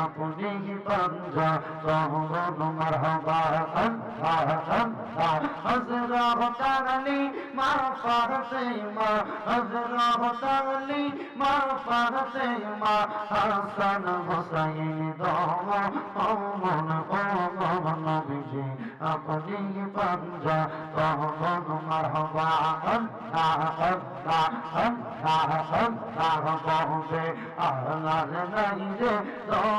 अपने ही पंजा सहरो नमर हवा हसन हजरा बतगली मार फारत माँ हजरा बतगली मार फारत माँ हसन हुसैन दो मन ओम नबी अपने ही पंजा सहरो नमर हवा हसन हसन हसन पहुँचे अहला नहीं दे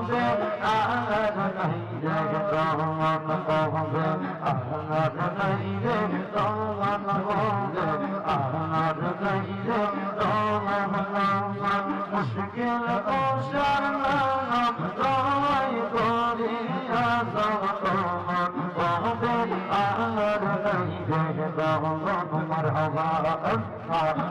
বহবে আর নাই রে দমন বহবে আর নাই রে দমন বহবে আর নাই রে দমন মুশকিল কোশার নাম بعض مرحبا أنفع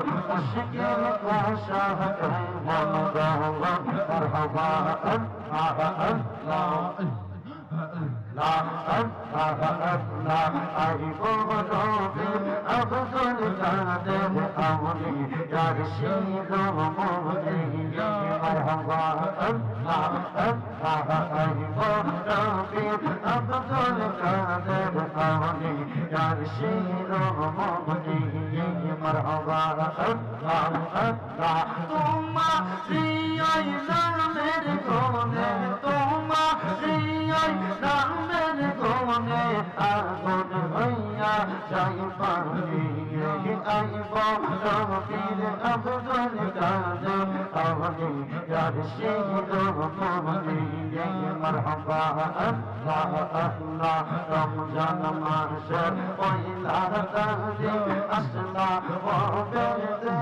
النار والشكل يطلع شافك عندما ظهر مرحبا أبقى أبقى لا أبقى أبقى أريد مدعوكي أبقى لتعدل أمري يا رشيد ومغني مرحبا أبقى أبقى I'm مقامي أفضل كاظم قومي يا الشهيد قومي يا مرحبا الله الله رمضان معشر وإلى تهدي أسمع وبيتي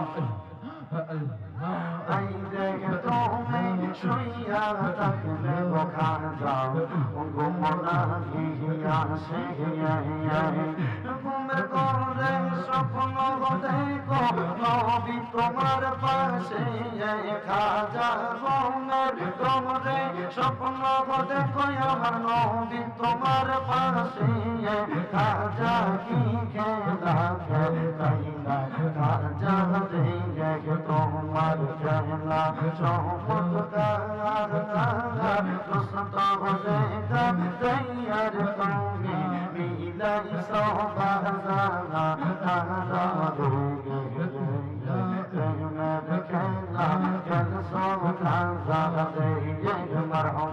শুইয়া থাকলে বোখার যাও গুমনা ঘুমের করে স্বপ্ন দেখো তোমার পাশে খাজা গোমের তোমরে স্বপ্ন দেখো আমার নবী তোমার পাশে খাজা কি খেলা খাজা দেখে ما دجا مننا سوچ پتا آھي نا مسنتا هوندا تئي اڄ پاوني بي